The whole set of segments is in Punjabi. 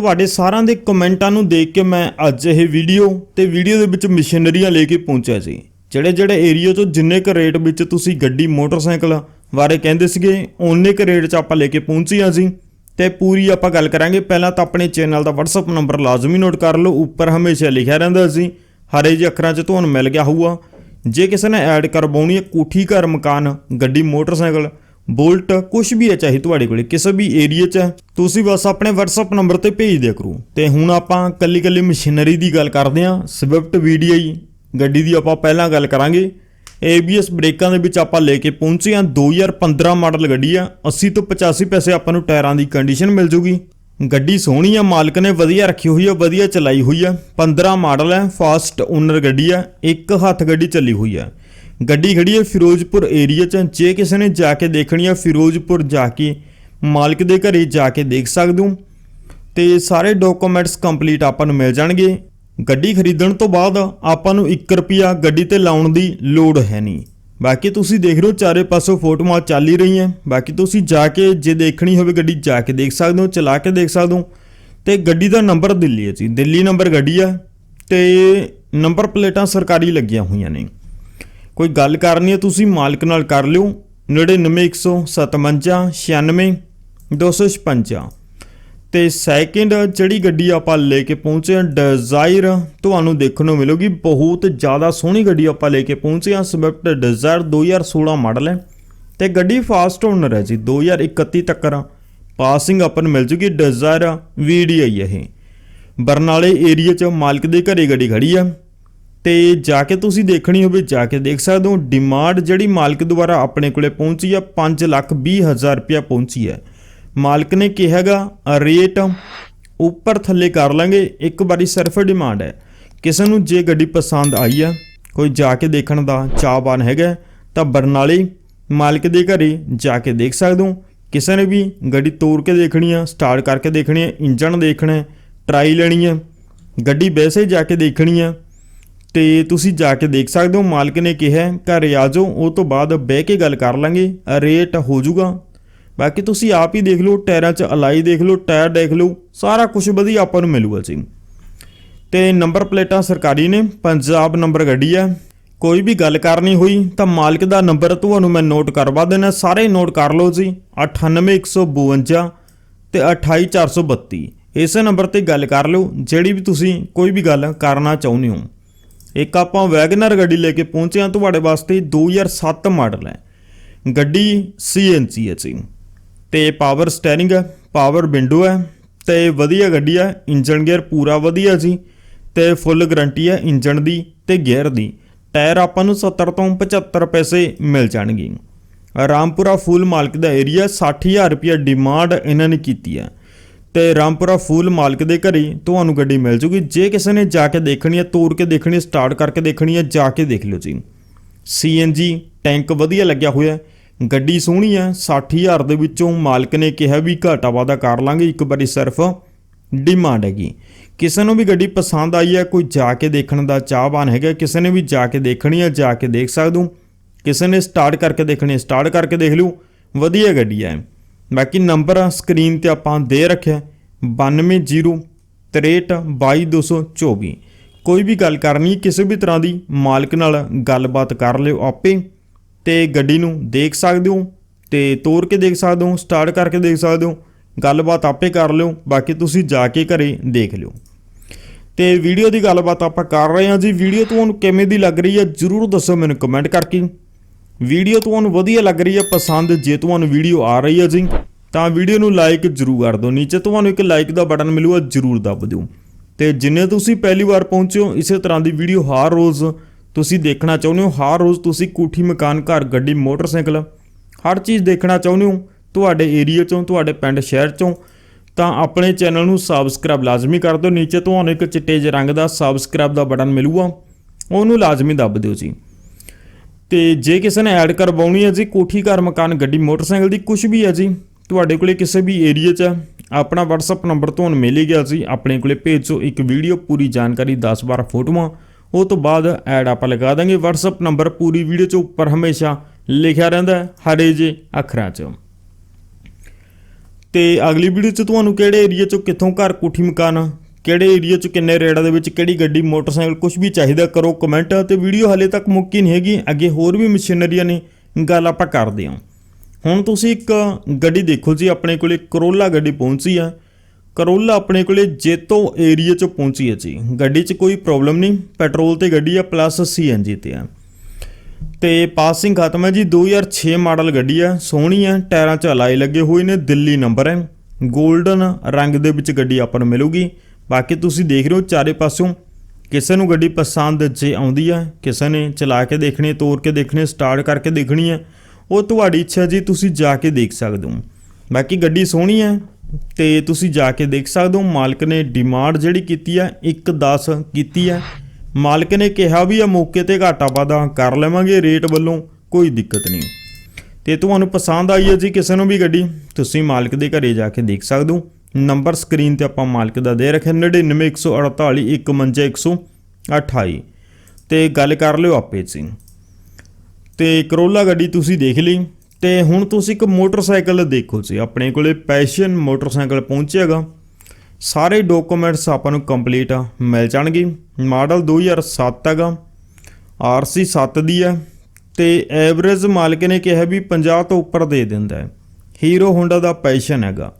ਤੁਹਾਡੇ ਸਾਰਿਆਂ ਦੇ ਕਮੈਂਟਾਂ ਨੂੰ ਦੇਖ ਕੇ ਮੈਂ ਅੱਜ ਇਹ ਵੀਡੀਓ ਤੇ ਵੀਡੀਓ ਦੇ ਵਿੱਚ ਮਸ਼ੀਨਰੀਆਂ ਲੈ ਕੇ ਪਹੁੰਚਿਆ ਸੀ। ਜਿਹੜੇ ਜਿਹੜੇ ਏਰੀਆ ਤੋਂ ਜਿੰਨੇ ਕ ਰੇਟ ਵਿੱਚ ਤੁਸੀਂ ਗੱਡੀ, ਮੋਟਰਸਾਈਕਲ ਬਾਰੇ ਕਹਿੰਦੇ ਸੀਗੇ, ਓਨੇ ਕ ਰੇਟ 'ਚ ਆਪਾਂ ਲੈ ਕੇ ਪਹੁੰਚੇ ਹਾਂ ਜੀ ਤੇ ਪੂਰੀ ਆਪਾਂ ਗੱਲ ਕਰਾਂਗੇ। ਪਹਿਲਾਂ ਤਾਂ ਆਪਣੇ ਚੈਨਲ ਦਾ WhatsApp ਨੰਬਰ ਲਾਜ਼ਮੀ ਨੋਟ ਕਰ ਲਓ। ਉੱਪਰ ਹਮੇਸ਼ਾ ਲਿਖਿਆ ਰਹਿੰਦਾ ਸੀ। ਹਰੇ ਜਿਹੇ ਅੱਖਰਾਂ 'ਚ ਤੁਹਾਨੂੰ ਮਿਲ ਗਿਆ ਹੋਊਗਾ। ਜੇ ਕਿਸੇ ਨੇ ਐਡ ਕਰਵਾਉਣੀ ਹੈ ਕੋਠੀ ਘਰ ਮਕਾਨ, ਗੱਡੀ, ਮੋਟਰਸਾਈਕਲ ਬੋਲਟ ਕੁਝ ਵੀ ਹੈ ਚਾਹੇ ਤੁਹਾਡੇ ਕੋਲੇ ਕਿਸੇ ਵੀ ਏਰੀਆ 'ਚ ਹੈ, ਤੁਸੀਂ ਬਸ ਆਪਣੇ WhatsApp ਨੰਬਰ ਤੇ ਭੇਜ ਦਿਆ ਕਰੋ। ਤੇ ਹੁਣ ਆਪਾਂ ਕੱਲੀ ਕੱਲੀ ਮਸ਼ੀਨਰੀ ਦੀ ਗੱਲ ਕਰਦੇ ਹਾਂ ਸਵਿਫਟ VDI ਗੱਡੀ ਦੀ ਆਪਾਂ ਪਹਿਲਾਂ ਗੱਲ ਕਰਾਂਗੇ। ABS ਬ੍ਰੇਕਾਂ ਦੇ ਵਿੱਚ ਆਪਾਂ ਲੈ ਕੇ ਪਹੁੰਚੇ ਹਾਂ 2015 ਮਾਡਲ ਗੱਡੀ ਆ 80 ਤੋਂ 85 ਪੈਸੇ ਆਪਾਂ ਨੂੰ ਟਾਇਰਾਂ ਦੀ ਕੰਡੀਸ਼ਨ ਮਿਲ ਜੂਗੀ। ਗੱਡੀ ਸੋਹਣੀ ਆ ਮਾਲਕ ਨੇ ਵਧੀਆ ਰੱਖੀ ਹੋਈ ਆ ਵਧੀਆ ਚਲਾਈ ਹੋਈ ਆ। 15 ਮਾਡਲ ਹੈ ਫਾਸਟ ਓਨਰ ਗੱਡੀ ਆ ਇੱਕ ਹੱਥ ਗੱਡੀ ਚੱਲੀ ਹੋਈ ਆ। ਗੱਡੀ ਖੜੀ ਹੈ ਫਿਰੋਜ਼ਪੁਰ ਏਰੀਆ 'ਚ। ਜੇ ਕਿਸੇ ਨੇ ਜਾ ਕੇ ਦੇਖਣੀ ਆ ਫਿਰੋਜ਼ਪੁਰ ਜਾ ਕੇ, ਮਾਲਕ ਦੇ ਘਰੇ ਜਾ ਕੇ ਦੇਖ ਸਕਦੇ ਹੋ। ਤੇ ਸਾਰੇ ਡਾਕੂਮੈਂਟਸ ਕੰਪਲੀਟ ਆਪਾਂ ਨੂੰ ਮਿਲ ਜਾਣਗੇ। ਗੱਡੀ ਖਰੀਦਣ ਤੋਂ ਬਾਅਦ ਆਪਾਂ ਨੂੰ 1 ਰੁਪਿਆ ਗੱਡੀ ਤੇ ਲਾਉਣ ਦੀ ਲੋੜ ਹੈ ਨਹੀਂ। ਬਾਕੀ ਤੁਸੀਂ ਦੇਖ ਰਹੇ ਹੋ, ਚਾਰੇ ਪਾਸੋਂ ਫੋਟੋਆਂ ਚੱਲ ਹੀ ਰਹੀਆਂ ਬਾਕੀ ਤੁਸੀਂ ਜਾ ਕੇ ਜੇ ਦੇਖਣੀ ਹੋਵੇ ਗੱਡੀ, ਜਾ ਕੇ ਦੇਖ ਸਕਦੇ ਹੋ, ਚਲਾ ਕੇ ਦੇਖ ਸਕਦੇ ਹੋ। ਤੇ ਗੱਡੀ ਦਾ ਨੰਬਰ ਦਿੱਲੀ ਹੈ ਜੀ। ਦਿੱਲੀ ਨੰਬਰ ਗੱਡੀ ਆ ਤੇ ਨੰਬਰ ਪਲੇਟਾਂ ਸਰਕਾਰੀ ਲੱਗੀਆਂ ਹੋਈਆਂ ਨੇ। ਕੋਈ ਗੱਲ ਕਰਨੀ ਹੈ, ਤੁਸੀਂ ਮਾਲਕ ਨਾਲ ਕਰ ਲਿਓ। 99157 256 ਤੇ ਸੈਕਿੰਡ ਜਿਹੜੀ ਗੱਡੀ ਆਪਾਂ ਲੈ ਕੇ ਪਹੁੰਚੇ ਹਾਂ ਡਿਜ਼ਾਇਰ ਤੁਹਾਨੂੰ ਦੇਖਣ ਨੂੰ ਮਿਲੂਗੀ। ਬਹੁਤ ਜ਼ਿਆਦਾ ਸੋਹਣੀ ਗੱਡੀ ਆਪਾਂ ਲੈ ਕੇ ਪਹੁੰਚੇ ਹਾਂ ਸਵਿਫਟ ਡਿਜ਼ਾਇਰ 2016 ਮਾਡਲ ਹੈ। ਤੇ ਗੱਡੀ ਫਾਸਟ ਓਨਰ ਹੈ ਜੀ 2031 ਤੱਕ ਪਾਸਿੰਗ ਆਪਾਂ ਨੂੰ ਮਿਲ ਜੂਗੀ ਡਿਜ਼ਾਇਰ VDI ਇਹ। ਬਰਨਾਲੇ ਏਰੀਆ 'ਚ ਮਾਲਕ ਦੇ ਘਰੇ ਗੱਡੀ ਖੜੀ ਆ ਤੇ ਜਾ ਕੇ ਤੁਸੀਂ ਦੇਖਣੀ ਹੋਵੇ, ਜਾ ਕੇ ਦੇਖ ਸਕਦੇ ਹੋ ਡਿਮਾਂਡ ਜਿਹੜੀ ਮਾਲਕ ਦੁਆਰਾ ਆਪਣੇ ਕੋਲੇ ਪਹੁੰਚੀ ਆ 5 ਲੱਖ 20 ਹਜ਼ਾਰ ਰੁਪਇਆ ਪਹੁੰਚੀ ਹੈ। ਮਾਲਕ ਨੇ ਕਿਹਾਗਾ ਰੇਟ ਉੱਪਰ ਥੱਲੇ ਕਰ ਲਾਂਗੇ, ਇੱਕ ਵਾਰੀ ਸਿਰਫ ਡਿਮਾਂਡ ਹੈ। ਕਿਸੇ ਨੂੰ ਜੇ ਗੱਡੀ ਪਸੰਦ ਆਈ ਆ, ਕੋਈ ਜਾ ਕੇ ਦੇਖਣ ਦਾ ਚਾਹਵਾਨ ਹੈਗਾ, ਤਾਂ ਬਰਨਾਲੇ ਮਾਲਕ ਦੇ ਘਰੇ ਜਾ ਕੇ ਦੇਖ ਸਕਦੇ ਹੋ। ਕਿਸੇ ਨੇ ਵੀ ਗੱਡੀ ਤੋੜ ਕੇ ਦੇਖਣੀ ਆ ਸਟਾਰਟ ਕਰਕੇ ਦੇਖਣੀ ਆ ਇੰਜਨ ਦੇਖਣਾ ਟਰਾਈ ਲੈਣੀ ਆ, ਗੱਡੀ ਵੈਸੇ ਜਾ ਕੇ ਦੇਖਣੀ ਆ ਤੇ ਤੁਸੀਂ ਜਾ ਕੇ ਦੇਖ ਸਕਦੇ ਹੋ, ਮਾਲਕ ਨੇ ਕਿਹਾ, ਘਰ ਆ ਜਾਓ, ਉਹ ਤੋਂ ਬਾਅਦ ਬਹਿ ਕੇ ਗੱਲ ਕਰ ਲਾਂਗੇ, ਰੇਟ ਹੋ ਜਾਊਗਾ। ਬਾਕੀ ਤੁਸੀਂ ਆਪ ਹੀ ਦੇਖ ਲਓ, ਟਾਇਰਾਂ 'ਚ ਅਲਾਈ ਦੇਖ ਲਓ, ਟਾਇਰ ਦੇਖ ਲਓ, ਸਾਰਾ ਕੁਝ ਵਧੀਆ ਆਪਾਂ ਨੂੰ ਮਿਲੂਗਾ ਜੀ। ਤੇ ਨੰਬਰ ਪਲੇਟਾਂ ਸਰਕਾਰੀ ਨੇ, ਪੰਜਾਬ ਨੰਬਰ ਗੱਡੀ ਆ। ਕੋਈ ਵੀ ਗੱਲ ਕਰਨੀ ਹੋਈ ਤਾਂ ਮਾਲਕ ਦਾ ਨੰਬਰ ਤੁਹਾਨੂੰ ਮੈਂ ਨੋਟ ਕਰਵਾ ਦੇਣਾ, ਸਾਰੇ ਨੋਟ ਕਰ ਲਓ ਜੀ। 98152 ਤੇ 28432 ਇਸੇ ਨੰਬਰ ਤੇ ਗੱਲ ਕਰ ਲਓ, ਜਿਹੜੀ ਵੀ ਤੁਸੀਂ ਕੋਈ ਵੀ ਗੱਲ ਕਰਨਾ ਚਾਹੁੰਦੇ ਹੋ। ਇੱਕ ਆਪਾਂ ਵੈਗਨਰ ਗੱਡੀ ਲੈ ਕੇ ਪਹੁੰਚੇ ਹਾਂ, ਤੁਹਾਡੇ ਵਾਸਤੇ 2007 ਮਾਡਲ ਹੈ। ਗੱਡੀ CNC ਹੈ ਜੀ। ਤੇ ਪਾਵਰ ਸਟੀਅਰਿੰਗ ਹੈ ਪਾਵਰ ਵਿੰਡੋ ਹੈ, ਤੇ ਵਧੀਆ ਗੱਡੀ ਹੈ ਇੰਜਨ ਗੇਅਰ ਪੂਰਾ ਵਧੀਆ ਜੀ। ਤੇ ਫੁੱਲ ਗਾਰੰਟੀ ਹੈ ਇੰਜਨ ਦੀ ਤੇ ਗੇਅਰ ਦੀ। ਟਾਇਰ ਆਪਾਂ ਨੂੰ 70 ਤੋਂ 75 ਪੈਸੇ ਮਿਲ ਜਾਣਗੇ। ਰਾਮਪੁਰਾ ਫੂਲ ਮਾਲਕ ਦਾ ਏਰੀਆ 60000 ਰੁਪਏ ਡਿਮਾਂਡ ਇਹਨਾਂ ਨੇ ਕੀਤੀ ਹੈ। ਤੇ ਰਾਮਪੁਰਾ ਫੂਲ ਮਾਲਕ ਦੇ ਘਰੇ ਤੁਹਾਨੂੰ ਗੱਡੀ ਮਿਲ ਜੂਗੀ। ਜੇ ਕਿਸੇ ਨੇ ਜਾ ਕੇ ਦੇਖਣੀ ਹੈ ਤੋੜ ਕੇ ਦੇਖਣੀ ਹੈ ਸਟਾਰਟ ਕਰਕੇ ਦੇਖਣੀ ਹੈ, ਜਾ ਕੇ ਦੇਖ ਲਿਓ ਜੀ। CNG ਟੈਂਕ ਵਧੀਆ ਲੱਗਿਆ ਹੋਇਆ ਗੱਡੀ ਸੋਹਣੀ ਹੈ। 60000 ਦੇ ਵਿੱਚੋਂ ਮਾਲਕ ਨੇ ਕਿਹਾ ਵੀ ਘਾਟਾ ਵਾਦਾ ਕਰ ਲਾਂਗੇ। ਇੱਕ ਵਾਰੀ ਸਿਰਫ ਡਿਮਾਂਡ ਹੈਗੀ। ਕਿਸੇ ਨੂੰ ਵੀ ਗੱਡੀ ਪਸੰਦ ਆਈ ਹੈ, ਕੋਈ ਜਾ ਕੇ ਦੇਖਣ ਦਾ ਚਾਹਵਾਨ ਹੈਗਾ। ਕਿਸੇ ਨੇ ਵੀ ਜਾ ਕੇ ਦੇਖਣੀ ਹੈ, ਜਾ ਕੇ ਦੇਖ ਸਕਦੇ ਕਿਸੇ ਨੇ ਸਟਾਰਟ ਕਰਕੇ ਦੇਖਣੀ ਸਟਾਰਟ ਕਰਕੇ ਦੇਖ ਲਿਓ। ਵਧੀਆ ਗੱਡੀ ਹੈ। ਬਾਕੀ ਨੰਬਰ ਸਕਰੀਨ ਤੇ ਆਪਾਂ ਦੇ ਰੱਖਿਆ 9206322224 ਕੋਈ ਵੀ ਗੱਲ ਕਰਨੀ, ਕਿਸੇ ਵੀ ਤਰ੍ਹਾਂ ਦੀ ਮਾਲਕ ਨਾਲ ਗੱਲਬਾਤ ਕਰ ਲਿਓ ਆਪੇ, ਤੇ ਗੱਡੀ ਨੂੰ ਦੇਖ ਸਕਦੇ ਹੋ, ਤੇ ਤੋੜ ਕੇ ਦੇਖ ਸਕਦੇ ਹੋ, ਸਟਾਰਟ ਕਰਕੇ ਦੇਖ ਸਕਦੇ ਹੋ, ਗੱਲਬਾਤ ਆਪੇ ਕਰ ਲਿਓ, ਬਾਕੀ ਤੁਸੀਂ ਜਾ ਕੇ ਘਰੇ ਦੇਖ ਲਿਓ। ਤੇ ਵੀਡੀਓ ਦੀ ਗੱਲਬਾਤ ਆਪਾਂ ਕਰ ਰਹੇ ਹਾਂ ਜੀ। ਵੀਡੀਓ ਤੁਹਾਨੂੰ ਕਿਵੇਂ ਦੀ ਲੱਗ ਰਹੀ ਹੈ, ਜਰੂਰ ਦੱਸੋ ਮੈਨੂੰ ਕਮੈਂਟ ਕਰਕੇ। ਵੀਡੀਓ ਤੁਹਾਨੂੰ ਵਧੀਆ ਲੱਗ ਰਹੀ ਹੈ, ਪਸੰਦ ਜੇ ਤੁਹਾਨੂੰ ਵੀਡੀਓ ਆ ਰਹੀ ਹੈ ਜੀ, ਤਾਂ ਵੀਡੀਓ ਨੂੰ ਲਾਈਕ ਜਰੂਰ ਕਰ ਦਿਓ। ਨੀਚੇ ਤੁਹਾਨੂੰ ਇੱਕ ਲਾਈਕ ਦਾ ਬਟਨ ਮਿਲੂਗਾ, ਜਰੂਰ ਦੱਬ ਦਿਓ। ਤੇ ਜਿੰਨੇ ਤੁਸੀਂ ਪਹਿਲੀ ਵਾਰ ਪਹੁੰਚੇ ਹੋ, ਇਸੇ ਤਰ੍ਹਾਂ ਦੀ ਵੀਡੀਓ ਹਰ ਰੋਜ਼ ਤੁਸੀਂ ਦੇਖਣਾ ਚਾਹੁੰਦੇ ਹੋ। ਹਰ ਰੋਜ਼ ਤੁਸੀਂ ਕੋਠੀ, ਮਕਾਨ, ਘਰ, ਗੱਡੀ, ਮੋਟਰਸਾਈਕਲ, ਹਰ ਚੀਜ਼ ਦੇਖਣਾ ਚਾਹੁੰਦੇ ਹੋ, ਤੁਹਾਡੇ ਏਰੀਆ ਚੋਂ, ਤੁਹਾਡੇ ਪਿੰਡ, ਸ਼ਹਿਰ ਚੋਂ, ਤਾਂ ਆਪਣੇ ਚੈਨਲ ਨੂੰ ਸਬਸਕ੍ਰਾਈਬ ਲਾਜ਼ਮੀ ਕਰ ਦਿਓ। ਨੀਚੇ ਤੁਹਾਨੂੰ ਇੱਕ ਚਿੱਟੇ ਜਿਹੇ ਰੰਗ ਦਾ ਸਬਸਕ੍ਰਾਈਬ ਦਾ ਬਟਨ ਮਿਲੂਗਾ, ਉਹਨੂੰ ਲਾਜ਼ਮੀ ਦੱਬ ਦਿਓ ਜੀ। ਤੇ ਜੇ ਕਿਸੇ ਨੇ ਐਡ ਕਰਵਾਉਣੀ ਹੈ ਜੀ ਕੋਠੀ ਘਰ ਮਕਾਨ ਗੱਡੀ ਮੋਟਰਸਾਈਕਲ ਦੀ ਕੁਝ ਵੀ ਹੈ ਜੀ ਤੁਹਾਡੇ ਕੋਲੇ ਕਿਸੇ ਵੀ ਏਰੀਆ 'ਚ ਹੈ, ਆਪਣਾ WhatsApp ਨੰਬਰ ਤੁਹਾਨੂੰ ਮਿਲ ਹੀ ਗਿਆ ਸੀ ਆਪਣੇ ਕੋਲੇ ਭੇਜੋ ਇੱਕ ਵੀਡੀਓ ਪੂਰੀ ਜਾਣਕਾਰੀ 10-12 ਫੋਟੋਆਂ ਉਹ ਤੋਂ ਬਾਅਦ ਐਡ ਆਪਾਂ ਲਗਾ ਦਾਂਗੇ WhatsApp ਨੰਬਰ ਪੂਰੀ ਵੀਡੀਓ 'ਚ ਉੱਪਰ ਹਮੇਸ਼ਾ ਲਿਖਿਆ ਰਹਿੰਦਾ ਹੈ, ਹਰੇ ਜੇ ਅੱਖਰਾਂ 'ਚ। ਤੇ ਅਗਲੀ ਵੀਡੀਓ 'ਚ ਤੁਹਾਨੂੰ ਕਿਹੜੇ ਏਰੀਆ 'ਚੋਂ ਕਿੱਥੋਂ ਘਰ ਕੋਠੀ ਮਕਾਨ ਕਿਹੜੇ ਏਰੀਆ 'ਚ, ਕਿੰਨੇ ਰੇਟਾਂ ਦੇ ਵਿੱਚ, ਕਿਹੜੀ ਗੱਡੀ, ਮੋਟਰਸਾਈਕਲ ਕੁਝ ਵੀ ਚਾਹੀਦਾ ਕਰੋ ਕਮੈਂਟ ਤੇ ਵੀਡੀਓ ਹਲੇ ਤੱਕ ਮੁੱਕੀ ਨਹੀਂ ਹੈਗੀ। ਅੱਗੇ ਹੋਰ ਵੀ ਮਸ਼ੀਨਰੀਆਂ ਨੇ, ਗੱਲ ਆਪਾਂ ਕਰਦੇ ਹਾਂ। ਹੁਣ ਤੁਸੀਂ ਇੱਕ ਗੱਡੀ ਦੇਖੋ ਜੀ, ਆਪਣੇ ਕੋਲੇ ਕਰੋਲਾ ਗੱਡੀ ਪਹੁੰਚੀ ਆ। ਕਰੋਲਾ ਆਪਣੇ ਕੋਲੇ ਜੇਤੋ ਏਰੀਆ 'ਚ ਪਹੁੰਚੀ ਹੈ ਜੀ। ਗੱਡੀ 'ਚ ਕੋਈ ਪ੍ਰੋਬਲਮ ਨਹੀਂ ਪੈਟਰੋਲ ਤੇ ਗੱਡੀ ਆ ਪਲੱਸ ਸੀਐਨਜੀ ਤੇ ਆ। ਤੇ ਪਾਸਿੰਗ ਖਤਮ ਹੈ ਜੀ 2006 ਮਾਡਲ ਗੱਡੀ ਆ, ਸੋਹਣੀ ਆ, ਟਾਇਰਾਂ 'ਚ ਅਲਾਈ ਲੱਗੇ ਹੋਏ ਨੇ, ਦਿੱਲੀ ਨੰਬਰ ਹੈ। 골ਡਨ ਰੰਗ ਦੇ ਵਿੱਚ ਗੱਡੀ ਆਪਾਂ ਨੂੰ ਮਿਲੂਗੀ। ਬਾਕੀ ਤੁਸੀਂ ਦੇਖ ਰਹੇ ਹੋ ਚਾਰੇ ਪਾਸਿਓਂ ਕਿਸੇ ਨੂੰ ਗੱਡੀ ਪਸੰਦ ਜੇ ਆਉਂਦੀ ਆ ਕਿਸੇ ਨੇ ਚਲਾ ਕੇ ਦੇਖਣੀ ਹੈ, ਤੋੜ ਕੇ ਦੇਖਣੀ ਸਟਾਰਟ ਕਰਕੇ ਦੇਖਣੀ ਹੈ ਉਹ ਤੁਹਾਡੀ ਇੱਛਾ ਜੀ ਤੁਸੀਂ ਜਾ ਕੇ ਦੇਖ ਸਕਦੇ ਹੋ। ਬਾਕੀ ਗੱਡੀ ਸੋਹਣੀ ਹੈ ਤੇ ਤੁਸੀਂ ਜਾ ਕੇ ਦੇਖ ਸਕਦੇ ਹੋ ਮਾਲਕ ਨੇ ਡਿਮਾਂਡ ਜਿਹੜੀ ਕੀਤੀ ਹੈ 1.10 ਕੀਤੀ ਹੈ ਮਾਲਕ ਨੇ ਕਿਹਾ ਵੀ ਆ ਮੌਕੇ ਤੇ ਘਾਟਾ ਵਾਧਾ ਕਰ ਲਵਾਂਗੇ ਰੇਟ ਵੱਲੋਂ ਕੋਈ ਦਿੱਕਤ ਨਹੀਂ। ਤੇ ਤੁਹਾਨੂੰ ਪਸੰਦ ਆਈ ਹੈ ਜੀ ਕਿਸੇ ਨੂੰ ਵੀ ਗੱਡੀ ਤੁਸੀਂ ਮਾਲਕ ਦੇ ਘਰੇ ਜਾ ਕੇ ਦੇਖ ਸਕਦੇ ਹੋ। ਨੰਬਰ ਸਕਰੀਨ ਤੇ ਆਪਾਂ ਮਾਲਕ ਦਾ ਦੇ ਰੱਖਿਆ 99148 15128 ਤੇ ਗੱਲ ਕਰ ਲਿਓ ਆਪੇ ਜੀ। ਤੇ ਕਰੋਲਾ ਗੱਡੀ ਤੁਸੀਂ ਦੇਖ ਲਈ, ਤੇ ਹੁਣ ਤੁਸੀਂ ਇੱਕ ਮੋਟਰਸਾਈਕਲ ਦੇਖੋ ਜੀ। ਆਪਣੇ ਕੋਲੇ ਪੈਸ਼ਨ ਮੋਟਰਸਾਈਕਲ ਪਹੁੰਚਿਆਗਾ ਸਾਰੇ ਡਾਕੂਮੈਂਟਸ ਆਪਾਂ ਨੂੰ ਕੰਪਲੀਟ ਆ, ਮਿਲ ਜਾਣਗੇ। ਮਾਡਲ 2007 ਹੈਗਾ ਆਰਸੀ 7 ਦੀ ਹੈ। ਤੇ ਐਵਰੇਜ ਮਾਲਕ ਨੇ ਕਿਹਾ ਵੀ 50 ਤੋਂ ਉੱਪਰ ਦੇ ਦਿੰਦਾ ਹੈ। ਹੀਰੋ ਹੋਂਡਾ ਦਾ ਪੈਸ਼ਨ ਹੈਗਾ।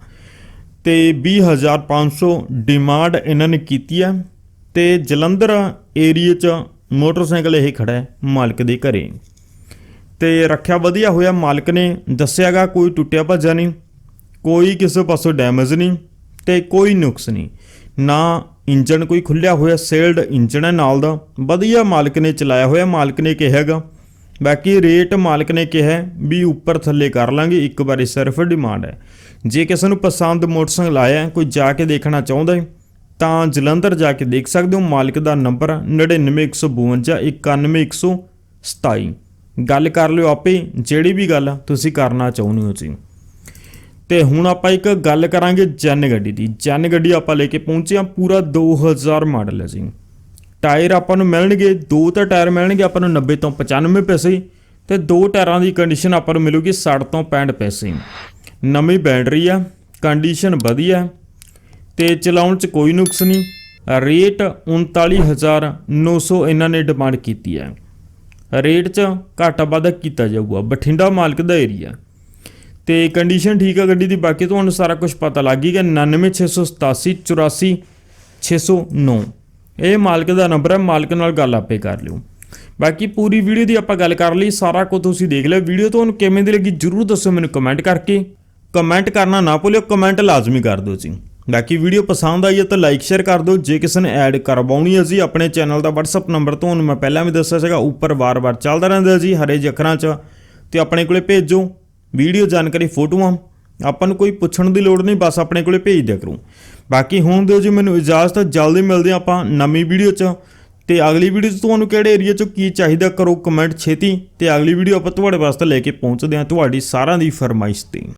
ਤੇ 20500 ਡਿਮਾਂਡ ਇਹਨਾਂ ਨੇ ਕੀਤੀ ਹੈ ਤੇ ਜਲੰਧਰ ਏਰੀਆ 'ਚ ਮੋਟਰਸਾਈਕਲ ਇਹ ਖੜਾ ਹੈ ਮਾਲਕ ਦੇ ਘਰੇ। ਤੇ ਰੱਖਿਆ ਵਧੀਆ ਹੋਇਆ, ਮਾਲਕ ਨੇ ਦੱਸਿਆਗਾ ਕੋਈ ਟੁੱਟਿਆ ਭੱਜਾ ਨਹੀਂ, ਕੋਈ ਕਿਸੇ ਪਾਸੋਂ ਡੈਮੇਜ ਨਹੀਂ ਤੇ ਕੋਈ ਨੁਕਸ ਨਹੀਂ। ਨਾ ਇੰਜਨ ਕੋਈ ਖੁੱਲਿਆ ਹੋਇਆ ਸੇਲਡ ਇੰਜਨ ਹੈ ਨਾਲ ਦਾ। ਵਧੀਆ ਮਾਲਕ ਨੇ ਚਲਾਇਆ ਹੋਇਆ, ਮਾਲਕ ਨੇ ਕਿਹਾਗਾ ਬਾਕੀ ਰੇਟ ਮਾਲਕ ਨੇ ਕਿਹਾ ਵੀ ਉੱਪਰ ਥੱਲੇ ਕਰ ਲਾਂਗੇ, ਇੱਕ ਵਾਰੀ ਸਿਰਫ ਡਿਮਾਂਡ ਹੈ। ਜੇ ਕਿਸੇ ਨੂੰ ਪਸੰਦ ਮੋਟਰਸਾਈਕਲ ਆਇਆ, ਕੋਈ ਜਾ ਕੇ ਦੇਖਣਾ ਚਾਹੁੰਦਾ ਹੈ, ਤਾਂ ਜਲੰਧਰ ਜਾ ਕੇ ਦੇਖ ਸਕਦੇ ਹੋ। ਮਾਲਕ ਦਾ ਨੰਬਰ 9915 91127 ਗੱਲ ਕਰ ਲਿਓ ਆਪੇ, ਜਿਹੜੀ ਵੀ ਗੱਲ ਤੁਸੀਂ ਕਰਨਾ ਚਾਹੁੰਦੇ ਹੋ ਜੀ। ਤੇ ਹੁਣ ਆਪਾਂ ਇੱਕ ਗੱਲ ਕਰਾਂਗੇ ਜਨ ਗੱਡੀ ਦੀ। ਜਨ ਗੱਡੀ ਆਪਾਂ ਲੈ ਕੇ ਪਹੁੰਚੇ ਹਾਂ, ਪੂਰਾ 2000 ਮਾਡਲ ਹੈ ਜੀ। ਟਾਇਰ ਆਪਾਂ ਨੂੰ ਮਿਲਣਗੇ, ਦੋ ਤਾਂ ਟਾਇਰ ਮਿਲਣਗੇ, ਆਪਾਂ ਨੂੰ 90 ਤੋਂ 95 ਪੈਸੇ। ਤੇ ਦੋ ਟਾਇਰਾਂ ਦੀ ਕੰਡੀਸ਼ਨ ਆਪਾਂ ਨੂੰ ਮਿਲੂਗੀ 60 ਤੋਂ 65 ਪੈਸੇ। ਨਵੀਂ ਬੈਟਰੀ ਆ, ਕੰਡੀਸ਼ਨ ਵਧੀਆ, ਤੇ ਚਲਾਉਣ 'ਚ ਕੋਈ ਨੁਕਸ ਨਹੀਂ। ਰੇਟ 39900 ਇਹਨਾਂ ਨੇ ਡਿਮਾਂਡ ਕੀਤੀ ਹੈ। ਰੇਟ 'ਚ ਘਾਟਾ ਵਾਧਾ ਕੀਤਾ ਜਾਊਗਾ, ਬਠਿੰਡਾ ਮਾਲਕ ਦਾ ਏਰੀਆ। ਤੇ ਕੰਡੀਸ਼ਨ ਠੀਕ ਆ ਗੱਡੀ ਦੀ, ਬਾਕੀ ਤੁਹਾਨੂੰ ਸਾਰਾ ਕੁਝ ਪਤਾ ਲੱਗ ਗਿਆ 99687 84 609 ਇਹ ਮਾਲਕ ਦਾ ਨੰਬਰ ਹੈ ਮਾਲਕ ਨਾਲ ਗੱਲ ਆਪੇ ਕਰ ਲਿਓ। ਬਾਕੀ ਪੂਰੀ ਵੀਡੀਓ ਦੀ ਆਪਾਂ ਗੱਲ ਕਰ ਲਈ, ਸਾਰਾ ਕੁਝ ਤੁਸੀਂ ਦੇਖ ਲਿਓ ਵੀਡੀਓ ਤੁਹਾਨੂੰ ਕਿਵੇਂ ਦੀ ਲੱਗੀ, ਜਰੂਰ ਦੱਸੋ ਮੈਨੂੰ ਕਮੈਂਟ ਕਰਕੇ। ਕਮੈਂਟ ਕਰਨਾ ਨਾ ਭੁੱਲਿਓ, ਕਮੈਂਟ ਲਾਜ਼ਮੀ ਕਰ ਦਿਓ ਜੀ। ਬਾਕੀ ਵੀਡੀਓ ਪਸੰਦ ਆਈ ਹੈ ਤਾਂ ਲਾਈਕ, ਸ਼ੇਅਰ ਕਰ ਦਿਓ। ਜੇ ਕਿਸੇ ਨੇ ਐਡ ਕਰਵਾਉਣੀ ਹੈ ਜੀ, ਆਪਣੇ ਚੈਨਲ ਦਾ WhatsApp ਨੰਬਰ ਤੁਹਾਨੂੰ ਮੈਂ ਪਹਿਲਾਂ ਵੀ ਦੱਸਿਆ ਸੀਗਾ, ਉੱਪਰ ਵਾਰ-ਵਾਰ ਚੱਲਦਾ ਰਹਿੰਦਾ ਜੀ, ਹਰੇ ਜਿਹੇ 'ਚ। ਤੇ ਆਪਣੇ ਕੋਲੇ ਭੇਜੋ। ਵੀਡੀਓ ਜਾਣਕਾਰੀ, ਫੋਟੋਆਂ। ਆਪਾਂ ਨੂੰ ਕੋਈ ਪੁੱਛਣ ਦੀ ਲੋੜ ਨਹੀਂ, ਬਸ ਆਪਣੇ ਕੋਲੇ ਭੇਜ ਦਿਆ ਕਰੋ। ਬਾਕੀ ਹੁਣ ਦਿਓ ਜੀ, ਮੈਨੂੰ ਇਜਾਜ਼ਤ, ਜਲਦੀ ਮਿਲਦੇ ਹਾਂ ਆਪਾਂ ਨਵੀਂ ਵੀਡੀਓ 'ਚ। ਤੇ ਅਗਲੀ ਵੀਡੀਓ 'ਚ ਤੁਹਾਨੂੰ ਕਿਹੜੇ ਏਰੀਆ 'ਚ ਕੀ ਚਾਹੀਦਾ ਕਰੋ ਕਮੈਂਟ ਛੇਤੀ। ਤੇ ਅਗਲੀ ਵੀਡੀਓ ਆਪਾਂ ਤੁਹਾਡੇ ਵਾਸਤੇ ਲੈ ਕੇ ਪਹੁੰਚਦੇ ਹਾਂ, ਤੁਹਾਡੀ ਸਾਰਿਆਂ ਦੀ ਫਰਮਾਇਸ਼ ਤੇ।